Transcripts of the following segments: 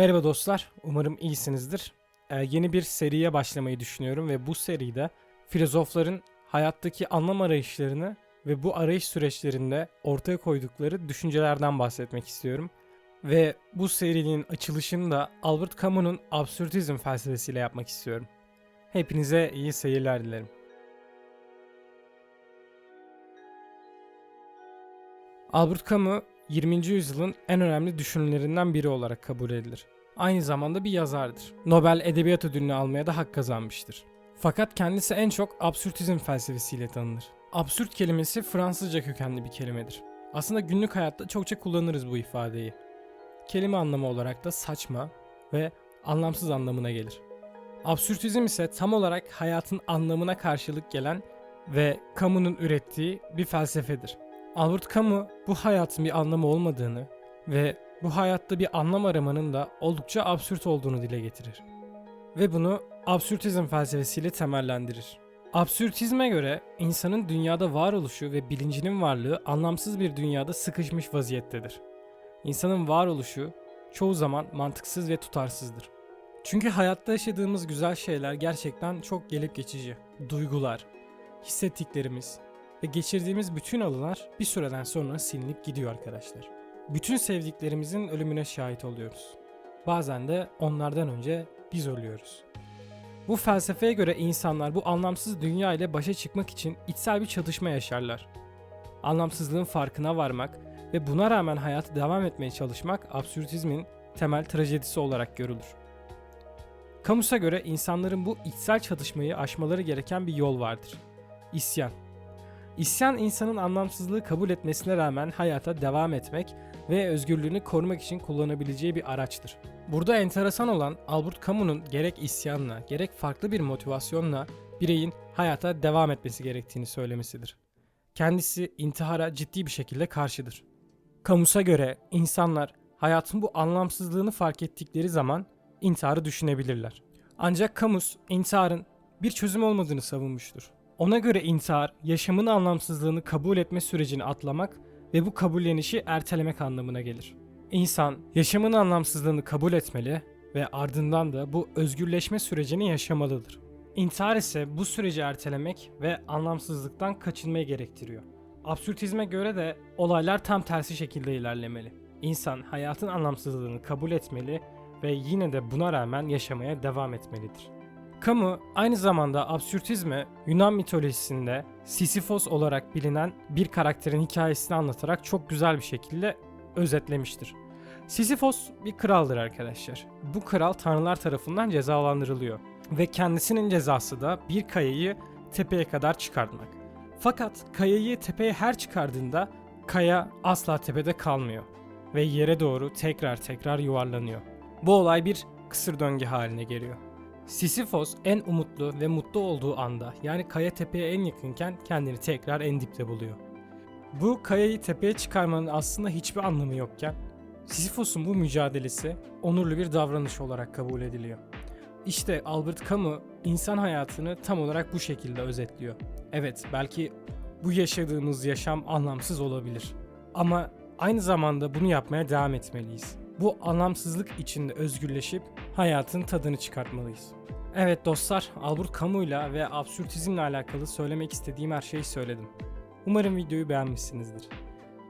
Merhaba dostlar, umarım iyisinizdir. Ee, yeni bir seriye başlamayı düşünüyorum ve bu seride filozofların hayattaki anlam arayışlarını ve bu arayış süreçlerinde ortaya koydukları düşüncelerden bahsetmek istiyorum. Ve bu serinin açılışını da Albert Camus'un absürtizm felsefesiyle yapmak istiyorum. Hepinize iyi seyirler dilerim. Albert Camus 20. yüzyılın en önemli düşünürlerinden biri olarak kabul edilir. Aynı zamanda bir yazardır. Nobel Edebiyat Ödülünü almaya da hak kazanmıştır. Fakat kendisi en çok absürtizm felsefesiyle tanınır. Absürt kelimesi Fransızca kökenli bir kelimedir. Aslında günlük hayatta çokça kullanırız bu ifadeyi. Kelime anlamı olarak da saçma ve anlamsız anlamına gelir. Absürtizm ise tam olarak hayatın anlamına karşılık gelen ve Camus'un ürettiği bir felsefedir. Albert Camus bu hayatın bir anlamı olmadığını ve bu hayatta bir anlam aramanın da oldukça absürt olduğunu dile getirir. Ve bunu absürtizm felsefesiyle temellendirir. Absürtizme göre insanın dünyada varoluşu ve bilincinin varlığı anlamsız bir dünyada sıkışmış vaziyettedir. İnsanın varoluşu çoğu zaman mantıksız ve tutarsızdır. Çünkü hayatta yaşadığımız güzel şeyler gerçekten çok gelip geçici. Duygular, hissettiklerimiz, ve geçirdiğimiz bütün anılar bir süreden sonra silinip gidiyor arkadaşlar. Bütün sevdiklerimizin ölümüne şahit oluyoruz. Bazen de onlardan önce biz ölüyoruz. Bu felsefeye göre insanlar bu anlamsız dünya ile başa çıkmak için içsel bir çatışma yaşarlar. Anlamsızlığın farkına varmak ve buna rağmen hayatı devam etmeye çalışmak absürtizmin temel trajedisi olarak görülür. Camus'a göre insanların bu içsel çatışmayı aşmaları gereken bir yol vardır. İsyan. İsyan insanın anlamsızlığı kabul etmesine rağmen hayata devam etmek ve özgürlüğünü korumak için kullanabileceği bir araçtır. Burada enteresan olan Albert Camus'un gerek isyanla gerek farklı bir motivasyonla bireyin hayata devam etmesi gerektiğini söylemesidir. Kendisi intihara ciddi bir şekilde karşıdır. Camus'a göre insanlar hayatın bu anlamsızlığını fark ettikleri zaman intiharı düşünebilirler. Ancak Camus intiharın bir çözüm olmadığını savunmuştur. Ona göre intihar, yaşamın anlamsızlığını kabul etme sürecini atlamak ve bu kabullenişi ertelemek anlamına gelir. İnsan, yaşamın anlamsızlığını kabul etmeli ve ardından da bu özgürleşme sürecini yaşamalıdır. İntihar ise bu süreci ertelemek ve anlamsızlıktan kaçınmayı gerektiriyor. Absürtizme göre de olaylar tam tersi şekilde ilerlemeli. İnsan hayatın anlamsızlığını kabul etmeli ve yine de buna rağmen yaşamaya devam etmelidir. Camus aynı zamanda absürtizmi Yunan mitolojisinde Sisyphos olarak bilinen bir karakterin hikayesini anlatarak çok güzel bir şekilde özetlemiştir. Sisyphos bir kraldır arkadaşlar. Bu kral tanrılar tarafından cezalandırılıyor ve kendisinin cezası da bir kayayı tepeye kadar çıkartmak. Fakat kayayı tepeye her çıkardığında kaya asla tepede kalmıyor ve yere doğru tekrar tekrar yuvarlanıyor. Bu olay bir kısır döngü haline geliyor. Sisyphos en umutlu ve mutlu olduğu anda yani kaya tepeye en yakınken kendini tekrar en dipte buluyor. Bu kayayı tepeye çıkarmanın aslında hiçbir anlamı yokken Sisyphos'un bu mücadelesi onurlu bir davranış olarak kabul ediliyor. İşte Albert Camus insan hayatını tam olarak bu şekilde özetliyor. Evet belki bu yaşadığımız yaşam anlamsız olabilir. Ama aynı zamanda bunu yapmaya devam etmeliyiz. Bu anlamsızlık içinde özgürleşip hayatın tadını çıkartmalıyız. Evet dostlar, Albert Camus'la ve absürtizmle alakalı söylemek istediğim her şeyi söyledim. Umarım videoyu beğenmişsinizdir.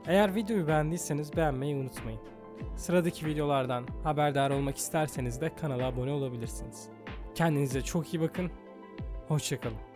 Eğer videoyu beğendiyseniz beğenmeyi unutmayın. Sıradaki videolardan haberdar olmak isterseniz de kanala abone olabilirsiniz. Kendinize çok iyi bakın, hoşçakalın.